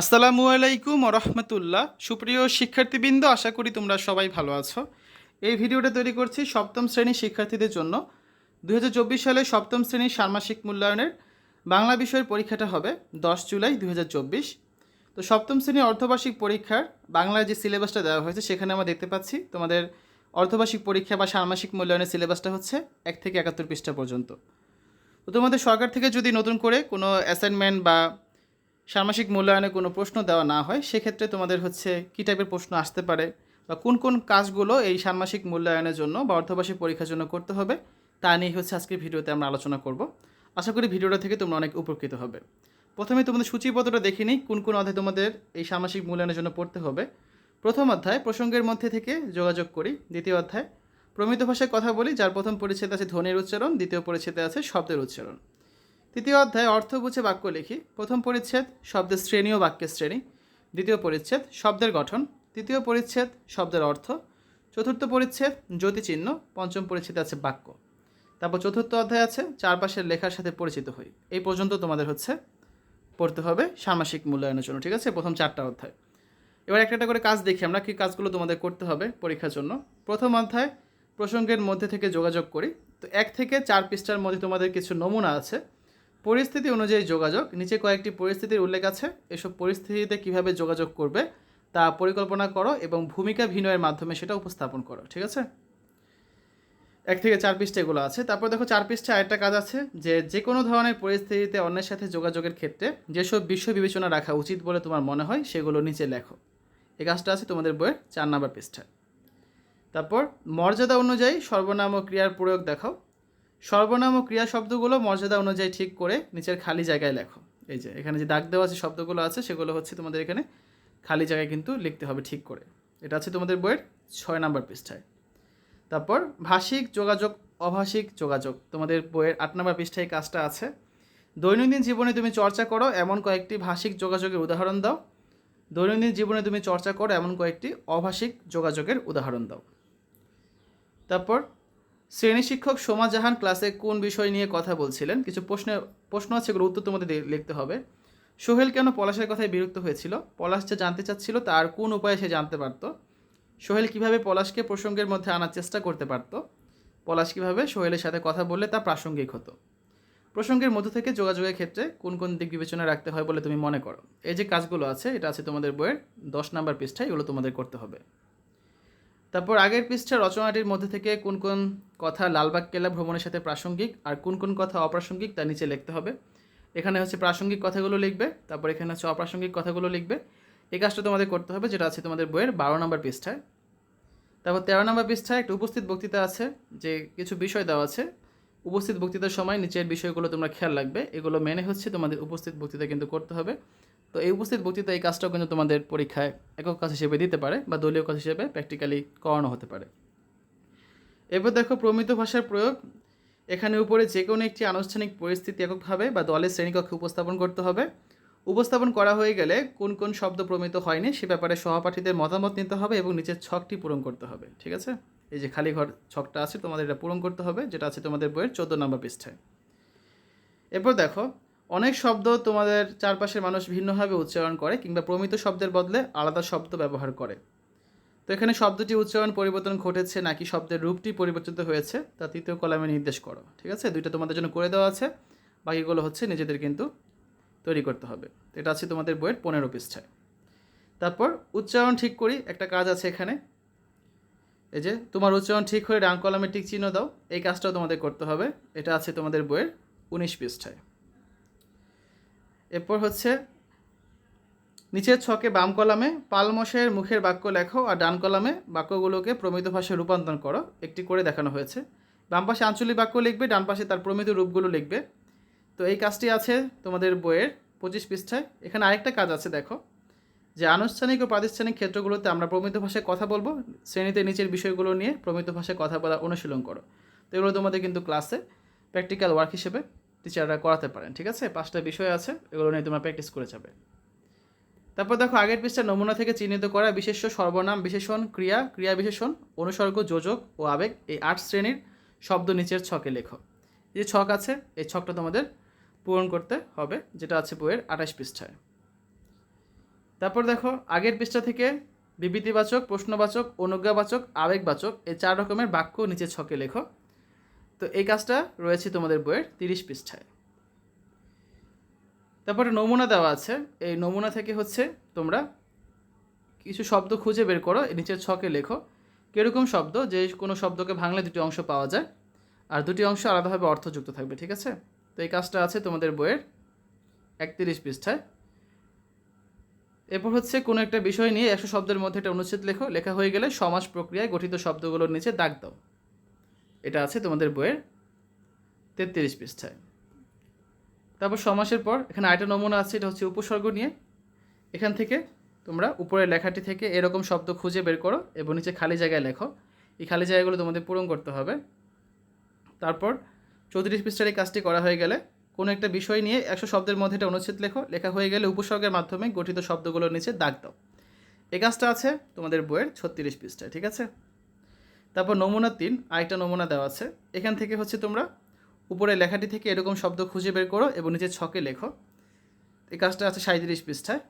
আসসালামু আলাইকুম রহমতুল্লাহ। সুপ্রিয় শিক্ষার্থীবৃন্দ, আশা করি তোমরা সবাই ভালো আছো। এই ভিডিওটা তৈরি করছি সপ্তম শ্রেণির শিক্ষার্থীদের জন্য। দু হাজার চব্বিশ সালে সপ্তম শ্রেণির ষান্মাসিক মূল্যায়নের বাংলা বিষয়ের পরীক্ষাটা হবে দশ জুলাই দু হাজার চব্বিশ। তো সপ্তম শ্রেণির অর্ধবার্ষিক পরীক্ষার বাংলার যে সিলেবাসটা দেওয়া হয়েছে, সেখানে আমরা দেখতে পাচ্ছি তোমাদের অর্ধবার্ষিক পরীক্ষা বা ষান্মাসিক মূল্যায়নের সিলেবাসটা হচ্ছে এক থেকে একাত্তর পৃষ্ঠা পর্যন্ত। তো তোমাদের সরকার থেকে যদি নতুন করে কোনো অ্যাসাইনমেন্ট বা ষান্মাসিক মূল্যায়নে কোনো প্রশ্ন দেওয়া না হয়, সেক্ষেত্রে তোমাদের হচ্ছে কী টাইপের প্রশ্ন আসতে পারে বা কোন কোন কাজগুলো এই ষান্মাসিক মূল্যায়নের জন্য বা অর্ধবার্ষিক পরীক্ষার জন্য করতে হবে, তা নিয়ে হচ্ছে আজকের ভিডিওতে আমরা আলোচনা করব। আশা করি ভিডিওটা থেকে তোমরা অনেক উপকৃত হবে। প্রথমে তোমাদের সূচিপত্রটা দেখে নিই, কোন কোন অধ্যায় তোমাদের এই ষান্মাসিক মূল্যায়নের জন্য পড়তে হবে। প্রথম অধ্যায়, প্রসঙ্গের মধ্যে থেকে যোগাযোগ করি, দ্বিতীয় অধ্যায়, প্রমিত ভাষায় কথা বলি, যার প্রথম পরিচ্ছেদ আছে ধ্বনির উচ্চারণ, দ্বিতীয় পরিচ্ছেদে আছে শব্দের উচ্চারণ। তৃতীয় অধ্যায় অর্থ বুঝে বাক্য লিখি। প্রথম পরিচ্ছেদ, শব্দের শ্রেণি ও বাক্যের শ্রেণি। দ্বিতীয় পরিচ্ছেদ, শব্দের গঠন। তৃতীয় পরিচ্ছেদ, শব্দের অর্থ। চতুর্থ পরিচ্ছেদ, জ্যোতিচিহ্ন। পঞ্চম পরিচ্ছেদে আছে বাক্য। তারপর চতুর্থ অধ্যায় আছে, চারপাশের লেখার সাথে পরিচিত হই। এই পর্যন্ত তোমাদের হচ্ছে পড়তে হবে সামাসিক মূল্যায়নের জন্য, ঠিক আছে? প্রথম চারটা অধ্যায়। এবার একটা একটা করে কাজ দেখি আমরা, কী কাজগুলো তোমাদের করতে হবে পরীক্ষার জন্য। প্রথম অধ্যায়, প্রসঙ্গের মধ্যে থেকে যোগাযোগ করি। তো এক থেকে চার পৃষ্ঠার মধ্যে তোমাদের কিছু নমুনা আছে। পরিস্থিতি অনুযায়ী যোগাযোগ। নিচে কয়েকটি পরিস্থিতির উল্লেখ আছে। এসব পরিস্থিতিতে কীভাবে যোগাযোগ করবে তা পরিকল্পনা করো এবং ভূমিকা ভিনয়ের মাধ্যমে সেটা উপস্থাপন করো, ঠিক আছে? এক থেকে চার পৃষ্ঠা এগুলো আছে। তারপর দেখো চার পৃষ্ঠা আরেকটা কাজ আছে যে যে কোনো ধরনের পরিস্থিতিতে অন্যের সাথে যোগাযোগের ক্ষেত্রে যেসব বিষয় বিবেচনা রাখা উচিত বলে তোমার মনে হয় সেগুলো নিচে লেখো। এই কাজটা আছে তোমাদের বইয়ের চার নাম্বার পৃষ্ঠায়। তারপর মর্যাদা অনুযায়ী সর্বনাম ও ক্রিয়ার প্রয়োগ দেখাও। সর্বনাম ও ক্রিয়া শব্দগুলো মর্যাদা অনুযায়ী ঠিক করে নিচের খালি জায়গায় লেখো। এই যে, এখানে যে দাগ দেওয়া আছে, শব্দগুলো আছে, সেগুলো হচ্ছে তোমাদের এখানে খালি জায়গায় কিন্তু লিখতে হবে ঠিক করে। এটা আছে তোমাদের বইয়ের ছয় নাম্বার পৃষ্ঠায়। তারপর, ভাষিক যোগাযোগ, অভাষিক যোগাযোগ। তোমাদের বইয়ের আট নম্বর পৃষ্ঠায় কাজটা আছে। দৈনন্দিন জীবনে তুমি চর্চা করো, এমন কয়েকটি ভাষিক যোগাযোগের উদাহরণ দাও। দৈনন্দিন জীবনে তুমি চর্চা করো, এমন কয়েকটি অভাষিক যোগাযোগের উদাহরণ দাও। তারপর শ্রেণি শিক্ষক সোমা জাহান ক্লাসে কোন বিষয় নিয়ে কথা বলছিলেন? কিছু প্রশ্নের প্রশ্ন আছে এগুলো উত্তর তোমাদের লিখতে হবে। সোহেল কেন পলাশের কথায় বিরক্ত হয়েছিল? পলাশ যা জানতে চাচ্ছিল তার কোন উপায়ে সে জানতে পারতো? সোহেল কীভাবে পলাশকে প্রসঙ্গের মধ্যে আনার চেষ্টা করতে পারত? পলাশ কীভাবে সোহেলের সাথে কথা বললে তা প্রাসঙ্গিক হতো? প্রসঙ্গের মধ্য থেকে যোগাযোগের ক্ষেত্রে কোন কোন দিক বিবেচনা রাখতে হয় বলে তুমি মনে করো? এই যে কাজগুলো আছে, এটা আছে তোমাদের বইয়ের দশ নাম্বার পৃষ্ঠায়, এগুলো তোমাদের করতে হবে। তারপর আগের পৃষ্ঠা রচনাটির মধ্যে থেকে কোন কোন কথা লালবাগ কেল্লা ভ্রমণের সাথে প্রাসঙ্গিক আর কোন কোন কথা অপ্রাসঙ্গিক তা নিচে লিখতে হবে। এখানে হচ্ছে প্রাসঙ্গিক কথাগুলো লিখবে, তারপর এখানে হচ্ছে অপ্রাসঙ্গিক কথাগুলো লিখবে। এই কাজটা তোমাদের করতে হবে, যেটা আছে তোমাদের বইয়ের বারো নম্বর পৃষ্ঠায়। তারপর তেরো নম্বর পৃষ্ঠায় একটা উপস্থিত বক্তৃতা আছে, যে কিছু বিষয় দেওয়া আছে। উপস্থিত বক্তৃতার সময় নিচের বিষয়গুলো তোমরা খেয়াল রাখবে। এগুলো মেনে হচ্ছে তোমাদের উপস্থিত বক্তৃতা কিন্তু করতে হবে। তো এই উপস্থিত বক্তৃতা এই কাজটাও কিন্তু তোমাদের পরীক্ষায় একক কাজ হিসেবে দিতে পারে বা দলীয় কাজ হিসেবে প্র্যাকটিক্যালি করানো হতে পারে। এরপর দেখো প্রমিত ভাষার প্রয়োগ। এখানে উপরে যে কোনো একটি আনুষ্ঠানিক পরিস্থিতি এককভাবে বা দলের শ্রেণীকক্ষে উপস্থাপন করতে হবে। উপস্থাপন করা হয়ে গেলে কোন কোন শব্দ প্রমিত হয়নি সে ব্যাপারে সহপাঠীদের মতামত নিতে হবে এবং নিচের ছকটি পূরণ করতে হবে, ঠিক আছে? এই যে খালি ঘর ছকটা আছে, তোমাদের এটা পূরণ করতে হবে, যেটা আছে তোমাদের বইয়ের চোদ্দ নম্বর পৃষ্ঠায়। এরপর দেখো অনেক শব্দ তোমাদের চারপাশের মানুষ ভিন্নভাবে উচ্চারণ করে কিংবা প্রমিত শব্দের বদলে আলাদা শব্দ ব্যবহার করে। তো এখানে শব্দটি উচ্চারণ পরিবর্তন ঘটেছে নাকি শব্দের রূপটি পরিবর্তিত হয়েছে, তা তৃতীয় কলামে নির্দেশ করো, ঠিক আছে? দুইটা তোমাদের জন্য করে দেওয়া আছে। বাকিগুলো হচ্ছে নিজেদের কিন্তু তৈরি করতে হবে। তো এটা আছে তোমাদের বইয়ের পনেরো পৃষ্ঠায়। তারপর উচ্চারণ ঠিক করি, একটা কাজ আছে এখানে। এই যে, তোমার উচ্চারণ ঠিক হয়ে ডান কলামে টিক চিহ্ন দাও, এই কাজটাও তোমাদের করতে হবে। এটা আছে তোমাদের বইয়ের উনিশ পৃষ্ঠায়। এরপর হচ্ছে, নিচের ছকে বাম কলামে পালমশের মুখের বাক্য লেখো আর ডান কলামে বাক্যগুলোকে প্রমিত ভাষায় রূপান্তর করো। একটি করে দেখানো হয়েছে। বাম পাশে আঞ্চলিক বাক্য লিখবে, ডান পাশে তার প্রমিত রূপগুলো লিখবে। তো এই কাজটি আছে তোমাদের বইয়ের পঁচিশ পৃষ্ঠায়। এখানে আরেকটা কাজ আছে, দেখো, যে আনুষ্ঠানিক ও প্রাতিষ্ঠানিক ক্ষেত্রগুলোতে আমরা প্রমিত ভাষায় কথা বলব, শ্রেণীতে নিচের বিষয়গুলো নিয়ে প্রমিত ভাষায় কথা বলা অনুশীলন করো। তো এগুলো তোমাদের কিন্তু ক্লাসে প্র্যাকটিক্যাল ওয়ার্ক হিসেবে টিচাররা করাতে পারেন, ঠিক আছে? পাঁচটা বিষয় আছে, এগুলো নিয়ে তোমরা প্র্যাকটিস করে যাবে। তারপর দেখো, আগের পৃষ্ঠা নমুনা থেকে চিহ্নিত করা বিশেষ্য সর্বনাম বিশেষণ ক্রিয়া ক্রিয়া বিশেষণ, অনুসর্গ, যোজক ও আবেগ, এই আট শ্রেণির শব্দ নিচের ছকে লেখো। যে ছক আছে, এই ছকটা তোমাদের পূরণ করতে হবে, যেটা আছে বইয়ের আঠাশ পৃষ্ঠায়। তারপর দেখো, আগের পৃষ্ঠা থেকে বিবৃতিবাচক, প্রশ্নবাচক, অনুজ্ঞাবাচক, আবেগবাচক, এই চার রকমের বাক্য নিচে ছকে লেখো। তো এই কাজটা রয়েছে তোমাদের বইয়ের তিরিশ পৃষ্ঠায়। তারপরে নমুনা দেওয়া আছে। এই নমুনা থেকে হচ্ছে তোমরা কিছু শব্দ খুঁজে বের করো নিচের ছকে লেখো। কীরকম শব্দ? যে কোনো শব্দকে ভাঙলে দুটি অংশ পাওয়া যায় আর দুটি অংশ আলাদাভাবে অর্থযুক্ত থাকবে, ঠিক আছে? তো এই কাজটা আছে তোমাদের বইয়ের একত্রিশ পৃষ্ঠায়। এরপর হচ্ছে কোনো একটা বিষয় নিয়ে একশো শব্দের মধ্যে একটা অনুচ্ছেদ লেখো। লেখা হয়ে গেলে সমাজ প্রক্রিয়ায় গঠিত শব্দগুলোর নিচে দাগ দাও। এটা আছে তোমাদের বইয়ের তেত্রিশ পৃষ্ঠায়। তারপর সমাসের পর এখানে আরেকটা নমুনা আছে, এটা হচ্ছে উপসর্গ নিয়ে। এখান থেকে তোমরা উপরের লেখাটি থেকে এরকম শব্দ খুঁজে বের করো এবং নিচে খালি জায়গায় লেখো। এই খালি জায়গাগুলো তোমাদের পূরণ করতে হবে। তারপর চৌত্রিশ পৃষ্ঠার এই কাজটি করা হয়ে গেলে কোনো একটা বিষয় নিয়ে একশো শব্দের মধ্যে এটা অনুচ্ছেদ লেখো। লেখা হয়ে গেলে উপসর্গের মাধ্যমে গঠিত শব্দগুলোর নিচে দাগ দাও। এই কাজটা আছে তোমাদের বইয়ের ছত্রিশ পৃষ্ঠায়, ঠিক আছে? তারপর নমুনা তিন, আরেকটা নমুনা দেওয়া আছে। এখান থেকে হচ্ছে তোমরা উপরে লেখাটি থেকে এরকম শব্দ খুঁজে বের করো এবং নিচে ছকে লেখো। এই কাজটা আছে সাঁত্রিশ পৃষ্ঠায়।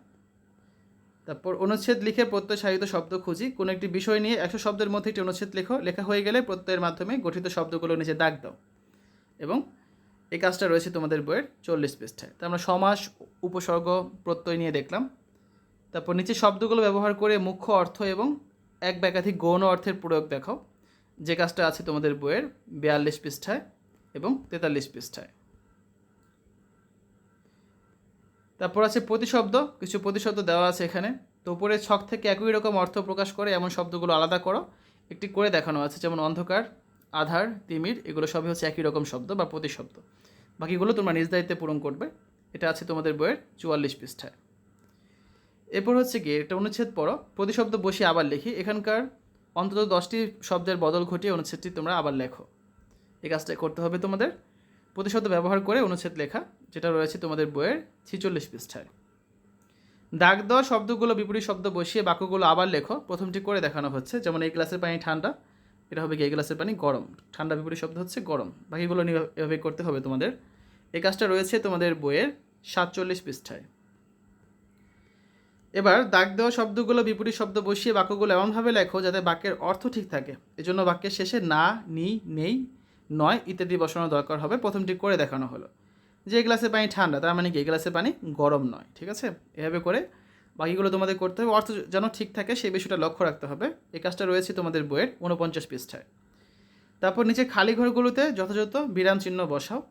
তারপর অনুচ্ছেদ লিখে প্রত্যয় সাহিত্য শব্দ খুঁজি। কোনো একটি বিষয় নিয়ে একশো শব্দের মধ্যে একটি অনুচ্ছেদ লেখো। লেখা হয়ে গেলে প্রত্যয়ের মাধ্যমে গঠিত শব্দগুলো নিচে দাগ দাও। এবং এই কাজটা রয়েছে তোমাদের বইয়ের চল্লিশ পৃষ্ঠায়। তা আমরা সমাস, উপসর্গ, প্রত্যয় নিয়ে দেখলাম। তারপর নিচে শব্দগুলো ব্যবহার করে মুখ্য অর্থ এবং এক বা একাধিক গৌণ অর্থের প্রয়োগ দেখাও। যে কাজটা আছে তোমাদের বইয়ের, বিয়াল্লিশ পৃষ্ঠায় এবং তেতাল্লিশ পৃষ্ঠায়। তারপর আছে প্রতিশব্দ, কিছু প্রতিশব্দ দেওয়া আছে এখানে। তো উপরের ছক থেকে একই রকম অর্থ প্রকাশ করে এমন শব্দগুলো আলাদা করো। একটি করে দেখানো আছে, যেমন অন্ধকার, আধার, তিমির, এগুলো সবই হচ্ছে একই রকম শব্দ বা প্রতিশব্দ। বাকিগুলো তোমরা নিজ দায়িত্বে পূরণ করবে। এটা আছে তোমাদের বইয়ের চুয়াল্লিশ পৃষ্ঠায়। এরপর হচ্ছে কি এটা অনুচ্ছেদ পড়ো। প্রতিশব্দ বসিয়ে আবার লিখি। এখানকার অন্তত দশটি শব্দের বদল ঘটিয়ে অনুচ্ছেদটি তোমরা আবার লেখো। এই কাজটা করতে হবে তোমাদের। প্রতিশব্দ ব্যবহার করে অনুচ্ছেদ লেখা, যেটা রয়েছে তোমাদের বইয়ের ছিচল্লিশ পৃষ্ঠায়। দাগ দেওয়া শব্দগুলো বিপরীত শব্দ বসিয়ে বাক্যগুলো আবার লেখো। প্রথমটি করে দেখানো হচ্ছে, যেমন এই গ্লাসের পানি ঠান্ডা, এটা হবে কি এই গ্লাসের পানি গরম। ঠান্ডা বিপরীত শব্দ হচ্ছে গরম। বাকিগুলো নিয়ে এভাবে করতে হবে তোমাদের। এই কাজটা রয়েছে তোমাদের বইয়ের সাতচল্লিশ পৃষ্ঠায়। এবার দাগ দেওয়া শব্দগুলো, বিপরীত শব্দ বসিয়ে বাক্যগুলো এমনভাবে লেখো যাতে বাক্যের অর্থ ঠিক থাকে। এজন্য বাক্যের শেষে না, নি, নেই, নয় ইত্যাদি বসানো দরকার হবে। প্রথমটি করে দেখানো হলো। যে গ্লাসের পানি ঠান্ডা, তার মানে কি? এই গ্লাসের পানি গরম নয়, ঠিক আছে? এভাবে করে বাকিগুলো তোমাদের করতে হবে। অর্থ যেন ঠিক থাকে, সেই বিষয়টা লক্ষ্য রাখতে হবে। এই কাজটা রয়েছে তোমাদের বইয়ের উনপঞ্চাশ পৃষ্ঠায়। তারপর নিচে খালি ঘরগুলোতে যথাযথ বিরাম চিহ্ন বসাও।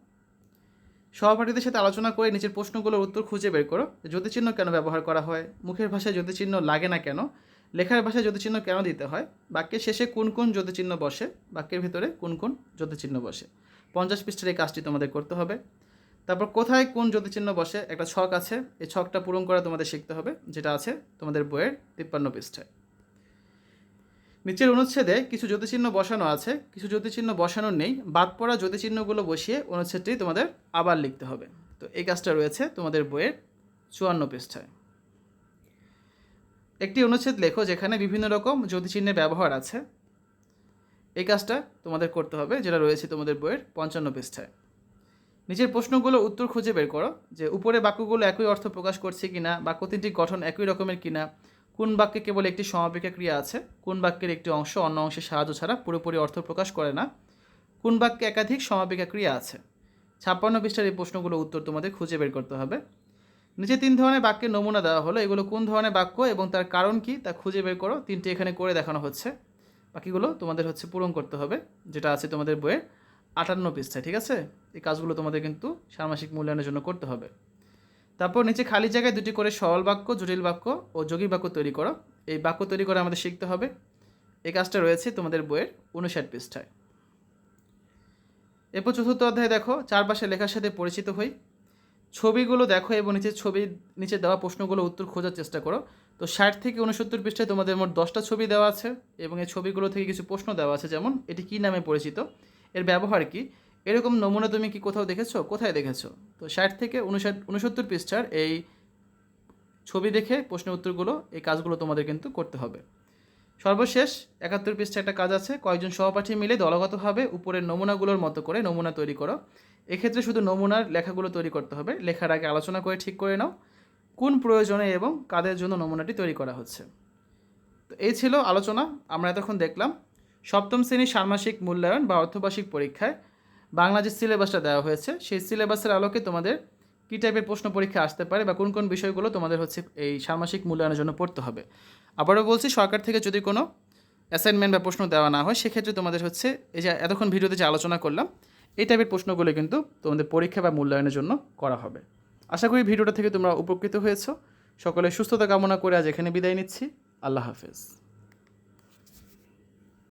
সহপাঠীদের সাথে আলোচনা করে নিচের প্রশ্নগুলোর উত্তর খুঁজে বের করো। জ্যোতিচিহ্ন কেন ব্যবহার করা হয়? মুখের ভাষায় জ্যোতিচিহ্ন লাগে না কেন? লেখার ভাষায় জ্যোতিচিহ্ন কেন দিতে হয়? বাক্যের শেষে কোন কোন জ্যোতিচিহ্ন বসে? বাক্যের ভিতরে কোন কোন জ্যোতিচিহ্ন বসে? পঞ্চাশ পৃষ্ঠের এই কাজটি তোমাদের করতে হবে। তারপর কোথায় কোন জ্যোতিচিহ্ন বসে? একটা ছক আছে। এই ছকটা পূরণ করা তোমাদের শিখতে হবে, যেটা আছে তোমাদের বইয়ের তিপ্পান্ন পৃষ্ঠায়। নিচের অনুচ্ছেদে কিছু জ্যোতিচিহ্ন বসানো আছে, কিছু জ্যোতিচিহ্ন বসানো নেই। বাদ পড়া জ্যোতিচিহ্নগুলো বসিয়ে অনুচ্ছেদটি তোমাদের আবার লিখতে হবে। তো এই কাজটা রয়েছে তোমাদের বইয়ের চুয়ান্ন পৃষ্ঠায়। একটি অনুচ্ছেদ লেখো যেখানে বিভিন্ন রকম জ্যোতিচিহ্নের ব্যবহার আছে। এই কাজটা তোমাদের করতে হবে যেটা রয়েছে তোমাদের বইয়ের পঞ্চান্ন পৃষ্ঠায়। নিচের প্রশ্নগুলো উত্তর খুঁজে বের করো যে উপরে বাক্যগুলো একই অর্থ প্রকাশ করছে কিনা বাক্য তিনটির গঠন একই রকমের কিনা কোন বাক্যে কেবল একটি সমাপিকা ক্রিয়া আছে? কোন বাক্যের একটি অংশ অন্য অংশের সাহায্য ছাড়া পুরোপুরি অর্থ প্রকাশ করে না? কোন বাক্যে একাধিক সমাপিকা ক্রিয়া আছে? ছাপ্পান্ন পৃষ্ঠার এই প্রশ্নগুলো উত্তর তোমাদের খুঁজে বের করতে হবে। নিচে তিন ধরনের বাক্যের নমুনা দেওয়া হলো। এগুলো কোন ধরনের বাক্য এবং তার কারণ কি তা খুঁজে বের করো। তিনটি এখানে করে দেখানো হচ্ছে। বাকিগুলো তোমাদের হচ্ছে পূরণ করতে হবে, যেটা আছে তোমাদের বইয়ের আটান্ন পৃষ্ঠায়, ঠিক আছে? এই কাজগুলো তোমাদের কিন্তু ষান্মাসিক মূল্যায়নের জন্য করতে হবে। তারপর নিচে খালি জায়গায় দুটি করে সরল বাক্য, জটিল বাক্য ও যোগী বাক্য তৈরি করো। এই বাক্য তৈরি করে আমাদের শিখতে হবে। এই কাজটা রয়েছে তোমাদের বইয়ের উনষাট পৃষ্ঠায়। এরপর চতুর্থ অধ্যায় দেখো, চারপাশে লেখার সাথে পরিচিত হই। ছবিগুলো দেখো এবং নিচে ছবি, নিচে দেওয়া প্রশ্নগুলো উত্তর খোঁজার চেষ্টা করো। তো ষাট থেকে উনসত্তর পৃষ্ঠায় তোমাদের মোট দশটা ছবি দেওয়া আছে এবং এই ছবিগুলো থেকে কিছু প্রশ্ন দেওয়া আছে। যেমন, এটি কী নামে পরিচিত? এর ব্যবহার কি? এরকম নমুনা তুমি কি কোথাও দেখেছ? কোথায় দেখেছ? তো ষাট থেকে উনষাট উনসত্তর পৃষ্ঠার এই ছবি দেখে প্রশ্নের উত্তরগুলো, এই কাজগুলো তোমাদের কিন্তু করতে হবে। সর্বশেষ একাত্তর পৃষ্ঠা একটা কাজ আছে, কয়েকজন সহপাঠী মিলে দলগতভাবে উপরের নমুনাগুলোর মতো করে নমুনা তৈরি করো। এক্ষেত্রে শুধু নমুনার লেখাগুলো তৈরি করতে হবে। লেখার আগে আলোচনা করে ঠিক করে নাও, কোন প্রয়োজনে এবং কাদের জন্য নমুনাটি তৈরি করা হচ্ছে। তো এই ছিল আলোচনা, আমরা এতক্ষণ দেখলাম। সপ্তম শ্রেণির ষান্মাসিক মূল্যায়ন বা অর্থবার্ষিক পরীক্ষায় বাংলা যে সিলেবাসটা দেওয়া হয়েছে, সেই সিলেবাসের আলোকে তোমাদের কী টাইপের প্রশ্ন পরীক্ষা আসতে পারে বা কোন কোন বিষয়গুলো তোমাদের হচ্ছে এই ষান্মাসিক মূল্যায়নের জন্য পড়তে হবে। আবারও বলছি, সরকার থেকে যদি কোনো অ্যাসাইনমেন্ট বা প্রশ্ন দেওয়া না হয়, সেক্ষেত্রে তোমাদের হচ্ছে এই যে এতক্ষণ ভিডিওতে যে আলোচনা করলাম, এই টাইপের প্রশ্নগুলো কিন্তু তোমাদের পরীক্ষা বা মূল্যায়নের জন্য করা হবে। আশা করি ভিডিওটা থেকে তোমরা উপকৃত হয়েছো। সকলে সুস্থতা কামনা করে আজ এখানে বিদায় নিচ্ছি। আল্লাহ হাফেজ।